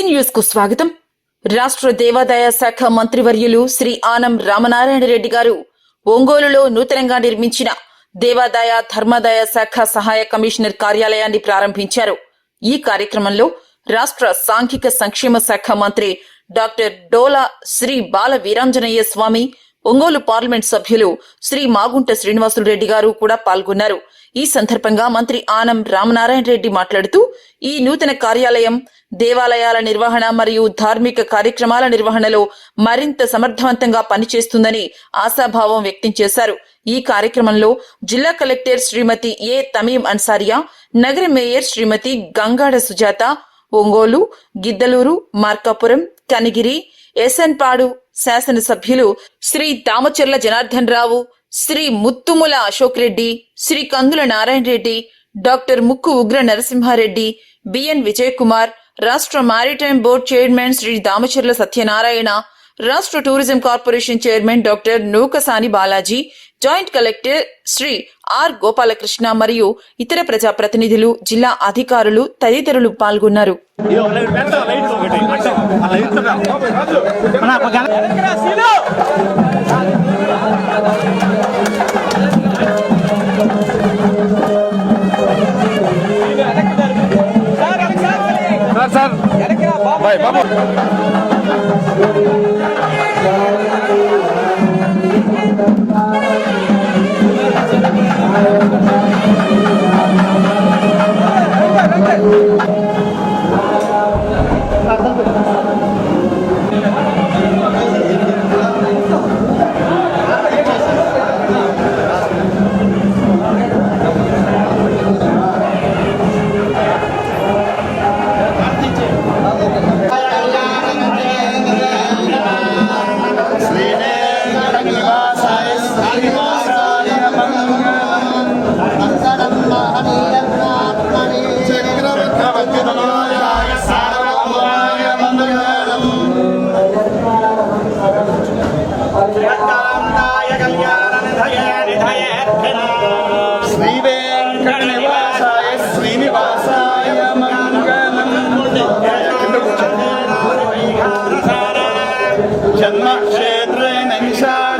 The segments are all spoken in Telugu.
బీసీ న్యూస్కు స్వాగతం. రాష్ట్ర దేవాదాయ శాఖ మంత్రివర్యులు శ్రీ ఆనం రామనారాయణ రెడ్డి గారు ఒంగోలులో నూతనంగా నిర్మించిన దేవాదాయ ధర్మాదాయ శాఖ సహాయ కమిషనర్ కార్యాలయాన్ని ప్రారంభించారు. ఈ కార్యక్రమంలో రాష్ట్ర సాంఘిక సంక్షేమ శాఖ మంత్రి డాక్టర్ డోలా శ్రీ బాల వీరాంజనేయ స్వామి ఒంగోలు పార్లమెంట్ సభ్యులు శ్రీ మాగుంట శ్రీనివాసులు రెడ్డి గారు కూడా పాల్గొన్నారు. ఈ సందర్భంగా మంత్రి ఆనం రామనారాయణ రెడ్డి మాట్లాడుతూ ఈ నూతన కార్యాలయం దేవాలయాల నిర్వహణ మరియు ధార్మిక కార్యక్రమాల నిర్వహణలో మరింత సమర్థవంతంగా పనిచేస్తుందని ఆశాభావం వ్యక్తం చేశారు. ఈ కార్యక్రమంలో జిల్లా కలెక్టర్ శ్రీమతి ఏ తమీం అన్సారియా నగర మేయర్ శ్రీమతి గంగాడ సుజాత ఒంగోలు గిద్దలూరు మార్కాపురం కనిగిరి ఎస్ఎన్పాడు శాసనసభ్యులు శ్రీ దామచర్ల జనార్దన్ రావు శ్రీ ముత్తుముల అశోక్ రెడ్డి శ్రీ కందుల నారాయణ రెడ్డి డాక్టర్ ముక్కు ఉగ్ర నరసింహారెడ్డి బిఎన్ విజయ్ కుమార్ రాష్ట్ర maritime board chairman Sri Damacharla Satyanarayana రాష్ట్ర tourism corporation chairman doctor Nukasani Balaji joint collector Sri R Gopalakrishna మరియు ఇతర ప్రజాప్రతినిధులు జిల్లా అధికారులు తదితరులు పాల్గొన్నారు. బాబు శ్రీవేంకటనివాసాయ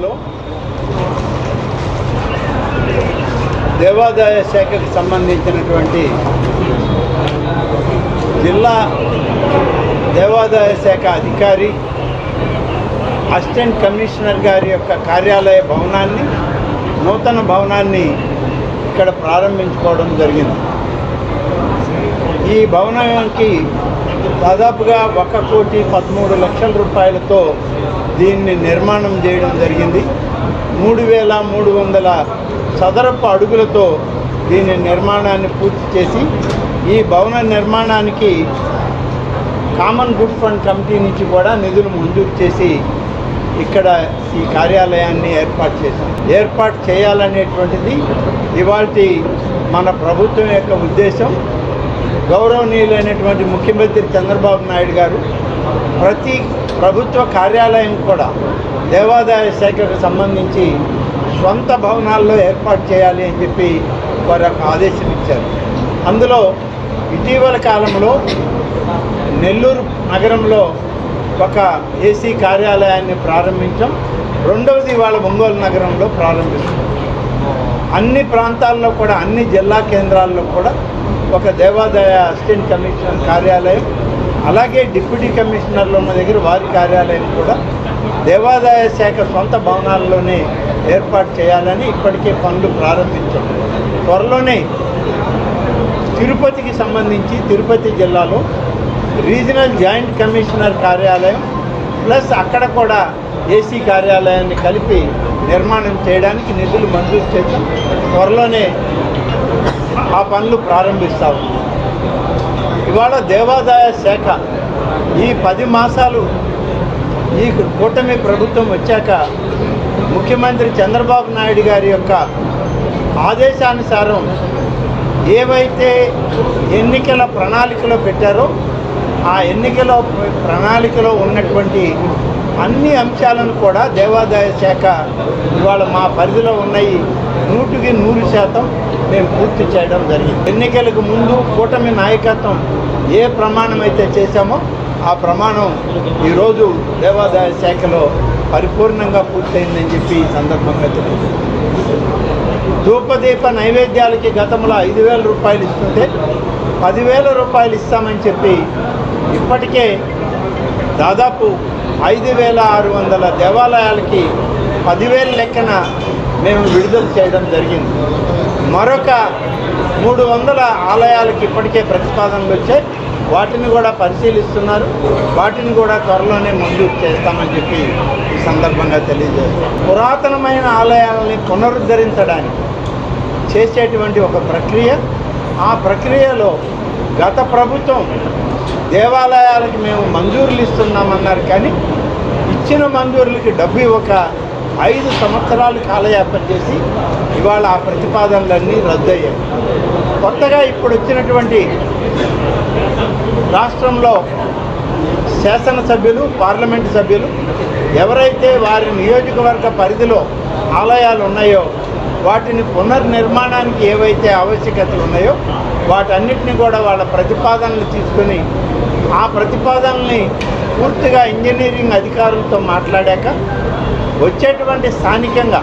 నగరంలో దేవాదాయ శాఖకు సంబంధించినటువంటి జిల్లా దేవాదాయ శాఖ అధికారి అసిస్టెంట్ కమిషనర్ గారి యొక్క కార్యాలయ భవనాన్ని నూతన భవనాన్ని ఇక్కడ ప్రారంభించుకోవడం జరిగింది. ఈ భవనానికి దాదాపుగా ఒక కోటి పదమూడు లక్షల రూపాయలతో దీన్ని నిర్మాణం చేయడం జరిగింది. మూడు వేల మూడు వందల చదరపు అడుగులతో దీని నిర్మాణాన్ని పూర్తి చేసి ఈ భవన నిర్మాణానికి కామన్ గుడ్ ఫండ్ కమిటీ నుంచి కూడా నిధులు మంజూరు చేసి ఇక్కడ ఈ కార్యాలయాన్ని ఏర్పాటు చేశాం ఏర్పాటు చేయాలనేటువంటిది ఇవాళ మన ప్రభుత్వం యొక్క ఉద్దేశం. గౌరవనీయులైనటువంటి ముఖ్యమంత్రి చంద్రబాబు నాయుడు గారు ప్రతి ప్రభుత్వ కార్యాలయం కూడా దేవాదాయ శాఖకు సంబంధించి సొంత భవనాల్లో ఏర్పాటు చేయాలి అని చెప్పి వారు ఒక ఆదేశం ఇచ్చారు. అందులో ఇటీవల కాలంలో నెల్లూరు నగరంలో ఒక ఏసీ కార్యాలయాన్ని ప్రారంభించాం రెండవది ఇవాళ ఒంగోలు నగరంలో ప్రారంభిస్తాం అన్ని ప్రాంతాల్లో కూడా అన్ని జిల్లా కేంద్రాల్లో కూడా ఒక దేవాదాయ అసిస్టెంట్ కమిషనర్ కార్యాలయం అలాగే డిప్యూటీ కమిషనర్లు ఉన్న దగ్గర వారి కార్యాలయం కూడా దేవాదాయ శాఖ సొంత భవనాల్లోనే ఏర్పాటు చేయాలని ఇప్పటికే పనులు ప్రారంభించాం. త్వరలోనే తిరుపతికి సంబంధించి తిరుపతి జిల్లాలో రీజనల్ జాయింట్ కమిషనర్ కార్యాలయం ప్లస్ అక్కడ కూడా ఏసీ కార్యాలయాన్ని కలిపి నిర్మాణం చేయడానికి నిధులు మంజూరు చేసి త్వరలోనే ఆ పనులు ప్రారంభిస్తాం ఇవాళ దేవాదాయ శాఖ ఈ పది మాసాలు ఈ కూటమి ప్రభుత్వం వచ్చాక ముఖ్యమంత్రి చంద్రబాబు నాయుడు గారి యొక్క ఆదేశానుసారం ఏవైతే ఎన్నికల ప్రణాళికలో పెట్టారో ఆ ఎన్నికల ప్రణాళికలో ఉన్నటువంటి అన్ని అంశాలను కూడా దేవాదాయ శాఖ ఇవాళ మా పరిధిలో ఉన్నాయి. నూటికి నూరు శాతం మేము పూర్తి చేయడం జరిగింది. ఎన్నికలకు ముందు కూటమి నాయకత్వం ఏ ప్రమాణం అయితే చేశామో ఆ ప్రమాణం ఈరోజు దేవాదాయ శాఖలో పరిపూర్ణంగా పూర్తయిందని చెప్పి ఈ సందర్భంగా తెలియదు ధూపదీప నైవేద్యాలకి గతంలో ఐదు వేల రూపాయలు ఇస్తుంటే పదివేల రూపాయలు ఇస్తామని చెప్పి ఇప్పటికే దాదాపు ఐదు వేల ఆరు వందల దేవాలయాలకి పదివేల లెక్కన మేము విడుదల చేయడం జరిగింది. మరొక మూడు వందల ఆలయాలకి ఇప్పటికే ప్రతిపాదనలు వచ్చాయి. వాటిని కూడా పరిశీలిస్తున్నారు. వాటిని కూడా త్వరలోనే మంజూరు చేస్తామని చెప్పి ఈ సందర్భంగా తెలియజేస్తాం పురాతనమైన ఆలయాలని పునరుద్ధరించడానికి చేసేటువంటి ఒక ప్రక్రియ. ఆ ప్రక్రియలో గత ప్రభుత్వం దేవాలయాలకు మేము మంజూరులు ఇస్తున్నామన్నారు కానీ ఇచ్చిన మంజూరులకి డబ్బు ఇవ్వక ఐదు సంవత్సరాలు కాలయాపన చేసి ఇవాళ ఆ ప్రతిపాదనలన్నీ రద్దయ్యాయి. కొత్తగా ఇప్పుడు వచ్చినటువంటి రాష్ట్రంలో శాసనసభ్యులు పార్లమెంటు సభ్యులు ఎవరైతే వారి నియోజకవర్గ పరిధిలో ఆలయాలు ఉన్నాయో వాటిని పునర్నిర్మాణానికి ఏవైతే ఆవశ్యకతలు ఉన్నాయో వాటన్నిటిని కూడా వాళ్ళ ప్రతిపాదనలు తీసుకొని ఆ ప్రతిపాదనల్ని పూర్తిగా ఇంజనీరింగ్ అధికారులతో మాట్లాడాక వచ్చేటువంటి స్థానికంగా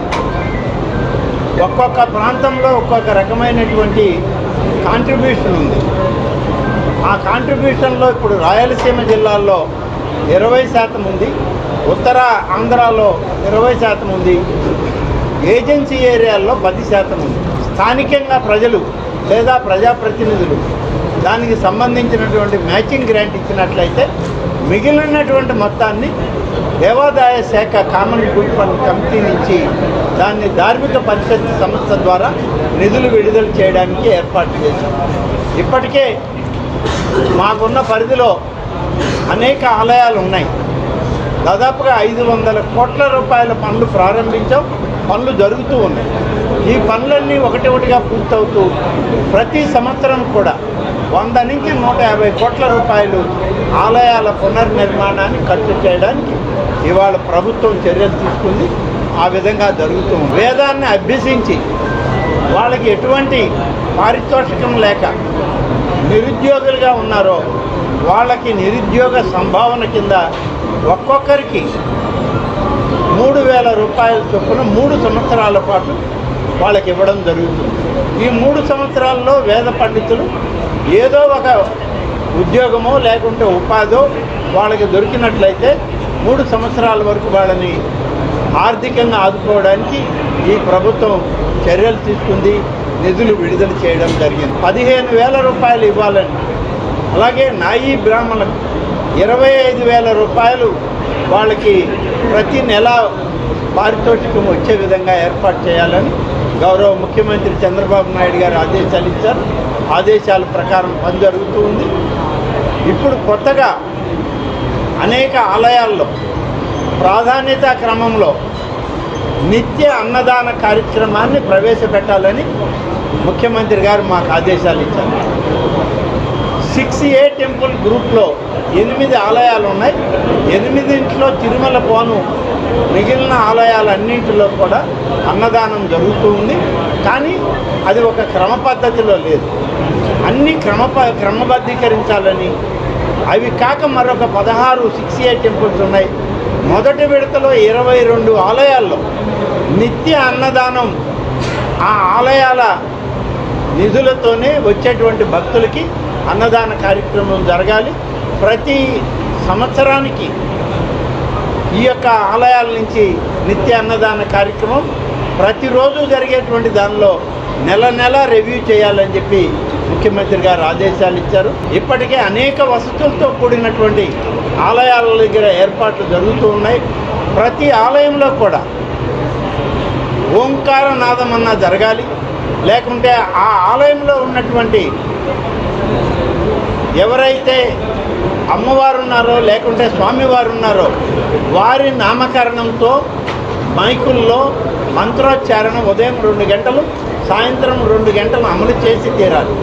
ఒక్కొక్క ప్రాంతంలో ఒక్కొక్క రకమైనటువంటి కాంట్రిబ్యూషన్ ఉంది. ఆ కాంట్రిబ్యూషన్లో ఇప్పుడు రాయలసీమ జిల్లాల్లో ఇరవై శాతం ఉంది. ఉత్తర ఆంధ్రాలో ఇరవై శాతం ఉంది. ఏజెన్సీ ఏరియాల్లో పది శాతం ఉంది. స్థానికంగా ప్రజలు లేదా ప్రజాప్రతినిధులు దానికి సంబంధించినటువంటి మ్యాచింగ్ గ్రాంట్ ఇచ్చినట్లయితే మిగిలినటువంటి మొత్తాన్ని దేవాదాయ శాఖ కామన్ గుడ్ ఫండ్ కమిటీ నుంచి దాన్ని ధార్మిక పరిషత్ సంస్థ ద్వారా నిధులు విడుదల చేయడానికి ఏర్పాటు చేశాం. ఇప్పటికే మాకున్న పరిధిలో అనేక ఆలయాలు ఉన్నాయి. దాదాపుగా ఐదు వందల కోట్ల రూపాయల పనులు ప్రారంభించాం. పనులు జరుగుతూ ఉన్నాయి. ఈ పనులన్నీ ఒకటి ఒకటిగా పూర్తవుతూ ప్రతి సంవత్సరం కూడా వంద నుంచి నూట యాభై కోట్ల రూపాయలు ఆలయాల పునర్నిర్మాణాన్ని ఖర్చు చేయడానికి ఇవాళ ప్రభుత్వం చర్యలు తీసుకుంది. ఆ విధంగా జరుగుతూ ఉంది. వేదాన్ని అభ్యసించి వాళ్ళకి ఎటువంటి పారితోషికం లేక నిరుద్యోగులుగా ఉన్నారో వాళ్ళకి నిరుద్యోగ సంభావన కింద ఒక్కొక్కరికి మూడు వేల రూపాయల చొప్పున మూడు సంవత్సరాల పాటు వాళ్ళకి ఇవ్వడం జరుగుతుంది. ఈ మూడు సంవత్సరాల్లో వేద పండితులు ఏదో ఒక ఉద్యోగమో లేకుంటే ఉపాధో వాళ్ళకి దొరికినట్లయితే మూడు సంవత్సరాల వరకు వాళ్ళని ఆర్థికంగా ఆదుకోవడానికి ఈ ప్రభుత్వం చర్యలు తీసుకుంది నిధులు విడుదల చేయడం జరిగింది. పదిహేను వేల రూపాయలు ఇవ్వాలని అలాగే నాయీ బ్రాహ్మణులకు ఇరవై ఐదు వేల రూపాయలు వాళ్ళకి ప్రతి నెల పారితోషికం వచ్చే విధంగా ఏర్పాటు చేయాలని గౌరవ ముఖ్యమంత్రి చంద్రబాబు నాయుడు గారు ఆదేశాలు ఇచ్చారు. ఆదేశాల ప్రకారం పని జరుగుతూ ఉంది. ఇప్పుడు కొత్తగా అనేక ఆలయాల్లో ప్రాధాన్యత క్రమంలో నిత్య అన్నదాన కార్యక్రమాన్ని ప్రవేశపెట్టాలని ముఖ్యమంత్రి గారు మాకు ఆదేశాలు ఇచ్చారు. సిక్స్ ఏ టెంపుల్ గ్రూప్లో ఎనిమిది ఆలయాలు ఉన్నాయి ఎనిమిదింట్లో తిరుమల పోను. మిగిలిన ఆలయాలన్నింటిలో కూడా అన్నదానం జరుగుతూ ఉంది. కానీ అది ఒక క్రమ పద్ధతిలో లేదు. అన్ని క్రమ క్రమబద్ధీకరించాలని. అవి కాక మరొక పదహారు సిక్స్ ఏ టెంపుల్స్ ఉన్నాయి. మొదటి విడతలో ఇరవై రెండు ఆలయాల్లో నిత్య అన్నదానం ఆ ఆలయాల నిధులతోనే వచ్చేటువంటి భక్తులకి అన్నదాన కార్యక్రమం జరగాలి. ప్రతి సంవత్సరానికి ఈ యొక్క ఆలయాల నుంచి నిత్య అన్నదాన కార్యక్రమం ప్రతిరోజు జరిగేటువంటి దానిలో నెల నెల రివ్యూ చేయాలని చెప్పి ముఖ్యమంత్రి గారు ఆదేశాలు ఇచ్చారు. ఇప్పటికే అనేక వసతులతో కూడినటువంటి ఆలయాల దగ్గర ఏర్పాట్లు జరుగుతూ ఉన్నాయి. ప్రతి ఆలయంలో కూడా ఓంకార నాదం అన్నా జరగాలి. లేకుంటే ఆ ఆలయంలో ఉన్నటువంటి ఎవరైతే అమ్మవారు ఉన్నారో లేకుంటే స్వామివారు ఉన్నారో వారి నామకరణంతో మైకుల్లో మంత్రోచ్చారణ ఉదయం రెండు గంటలు సాయంత్రం రెండు గంటలు అమలు చేసి తీరాలి.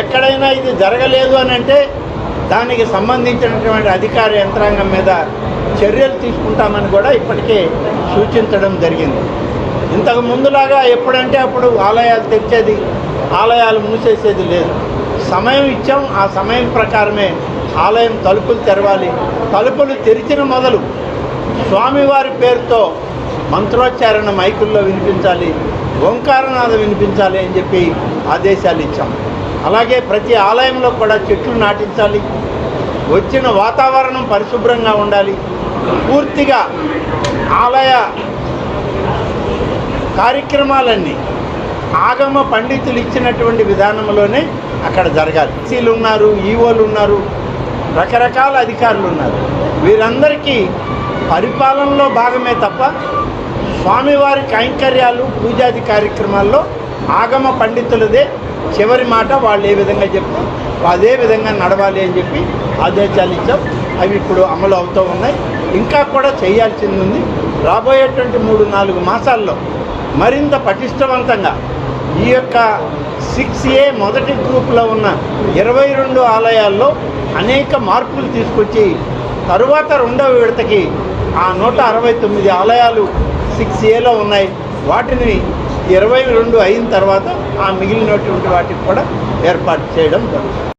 ఎక్కడైనా ఇది జరగలేదు అని అంటే దానికి సంబంధించినటువంటి అధికార యంత్రాంగం మీద చర్యలు తీసుకుంటామని కూడా ఇప్పటికే సూచించడం జరిగింది. ఇంతకు ముందులాగా ఎప్పుడంటే అప్పుడు ఆలయాలు తెచ్చేది ఆలయాలు మూసేసేది లేదు. సమయం ఇచ్చాం ఆ సమయం ప్రకారమే ఆలయం తలుపులు తెరవాలి. తలుపులు తెరిచిన మొదలు స్వామివారి పేరుతో మంత్రోచ్చారణ మైకుల్లో వినిపించాలి ఓంకారనాథం వినిపించాలి అని చెప్పి ఆదేశాలు ఇచ్చాం. అలాగే ప్రతి ఆలయంలో కూడా చెట్లు నాటించాలి వచ్చిన వాతావరణం పరిశుభ్రంగా ఉండాలి పూర్తిగా ఆలయ కార్యక్రమాలన్నీ ఆగమ పండితులు ఇచ్చినటువంటి విధానంలోనే అక్కడ జరగాలి. సీలు ఉన్నారు ఈవోలు ఉన్నారు రకరకాల అధికారులు ఉన్నారు. వీరందరికీ పరిపాలనలో భాగమే తప్ప స్వామివారి కైంకర్యాలు పూజాది కార్యక్రమాల్లో ఆగమ పండితులదే చివరి మాట. వాళ్ళు ఏ విధంగా చెప్తే అదే విధంగా నడవాలి అని చెప్పి ఆదేశాలు ఇచ్చాం. అవి ఇప్పుడు అమలు అవుతూ ఉన్నాయి. ఇంకా కూడా చేయాల్సింది ఉంది. రాబోయేటువంటి మూడు నాలుగు మాసాల్లో మరింత పటిష్టవంతంగా ఈ యొక్క సిక్స్ ఏ మొదటి గ్రూప్లో ఉన్న ఇరవై రెండు ఆలయాల్లో అనేక మార్పులు తీసుకొచ్చి తరువాత రెండవ విడతకి ఆ నూట అరవై తొమ్మిది ఆలయాలు సిక్స్ ఏలో ఉన్నాయి. వాటిని ఇరవై రెండు అయిన తర్వాత ఆ మిగిలినటువంటి వాటికి కూడా ఏర్పాటు చేయడం జరుగుతుంది.